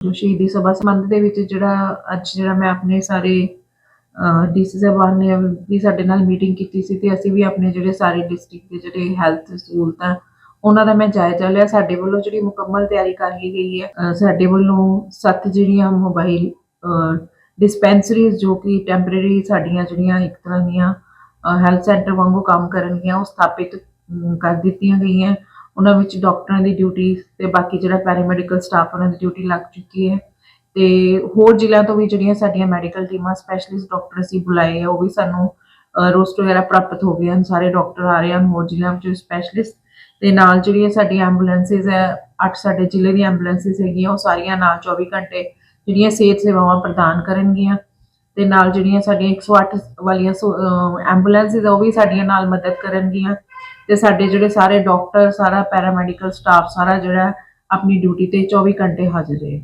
ਜੋ ਸ਼ਹੀਦੀ ਸਭਾ ਸੰਬੰਧ ਦੇ ਵਿੱਚ ਜਿਹੜਾ ਅੱਜ ਜਿਹੜਾ ਮੈਂ ਆਪਣੇ ਸਾਰੇ ਡੀਸੀ ਸਾਹਿਬਾਨ ਨੇ ਵੀ ਸਾਡੇ ਨਾਲ ਮੀਟਿੰਗ ਕੀਤੀ ਸੀ ਤੇ ਅਸੀਂ ਵੀ ਆਪਣੇ ਜਿਹੜੇ ਸਾਰੇ ਡਿਸਟ੍ਰਿਕਟ ਦੇ ਜਿਹੜੇ ਹੈਲਥ ਸਹੂਲਤਾਂ, ਉਹਨਾਂ ਦਾ ਮੈਂ ਜਾਇਜ਼ਾ ਲਿਆ। ਸਾਡੇ ਵੱਲੋਂ ਜਿਹੜੀ ਮੁਕੰਮਲ ਤਿਆਰੀ ਕਰ ਲਈ ਗਈ ਹੈ ਸਾਡੇ ਵੱਲੋਂ ਸੱਤ ਜਿਹੜੀਆਂ ਮੋਬਾਈਲ ਡਿਸਪੈਂਸਰੀਜ਼ ਜੋ ਕਿ ਟੈਂਪਰੇਰੀ ਸਾਡੀਆਂ ਜਿਹੜੀਆਂ ਇੱਕ ਤਰ੍ਹਾਂ ਦੀਆਂ ਹੈਲਥ ਸੈਂਟਰ ਵਾਂਗੂ ਕੰਮ ਕਰਨਗੀਆਂ, ਉਹ ਸਥਾਪਿਤ ਕਰ ਦਿੱਤੀਆਂ ਗਈਆਂ। ਉਹਨਾਂ ਵਿੱਚ ਡਾਕਟਰਾਂ ਦੀ ਡਿਊਟੀ ਤੇ ਬਾਕੀ ਜਿਹੜਾ ਪੈਰਾਮੈਡੀਕਲ ਸਟਾਫ ਉਹਨਾਂ ਦੀ ਡਿਊਟੀ ਲੱਗ ਚੁੱਕੀ ਹੈ। ਤੇ ਹੋਰ ਜ਼ਿਲ੍ਹਿਆਂ ਤੋਂ ਵੀ ਜਿਹੜੀਆਂ ਸਾਡੀਆਂ ਮੈਡੀਕਲ ਟੀਮਾਂ ਸਪੈਸ਼ਲਿਸਟ ਡਾਕਟਰ ਅਸੀਂ ਬੁਲਾਏ ਆ, ਉਹ ਵੀ ਸਾਨੂੰ ਰੋਸਟ ਵਗੈਰਾ ਪ੍ਰਾਪਤ ਹੋ ਗਏ ਹਨ। ਸਾਰੇ ਡਾਕਟਰ ਆ ਰਹੇ ਹਨ, ਹੋਰ ਜ਼ਿਲ੍ਹਿਆਂ ਵਿੱਚ ਸਪੈਸ਼ਲਿਸਟ ਤੇ ਨਾਲ ਜਿਹੜੀਆਂ ਸਾਡੀਆਂ ਐਂਬੂਲੈਂਸਿਸ ਹੈ, ਅੱਠ ਸਾਡੇ ਜ਼ਿਲ੍ਹੇ ਦੀਆਂ ਐਂਬੂਲੈਂਸਿਸ ਹੈਗੀਆਂ, ਉਹ ਸਾਰੀਆਂ ਨਾਲ 24 ਘੰਟੇ ਜਿਹੜੀਆਂ ਸਿਹਤ ਸੇਵਾਵਾਂ ਪ੍ਰਦਾਨ ਕਰਨਗੀਆਂ। ਤੇ ਨਾਲ ਜਿਹੜੀਆਂ ਸਾਡੀਆਂ 108 ਵਾਲੀਆਂ ਐਂਬੂਲੈਂਸਿਸ ਉਹ ਵੀ ਸਾਡੀਆਂ ਨਾਲ ਮਦਦ ਕਰਨਗੀਆਂ। ਤੇ ਸਾਡੇ ਜਿਹੜੇ ਸਾਰੇ ਡਾਕਟਰ ਸਾਰਾ ਪੈਰਾਮੈਡੀਕਲ ਸਟਾਫ ਸਾਰਾ ਜਿਹੜਾ ਆਪਣੀ ਡਿਊਟੀ ਤੇ 24 ਘੰਟੇ ਹਾਜ਼ਰ ਰਹੇ।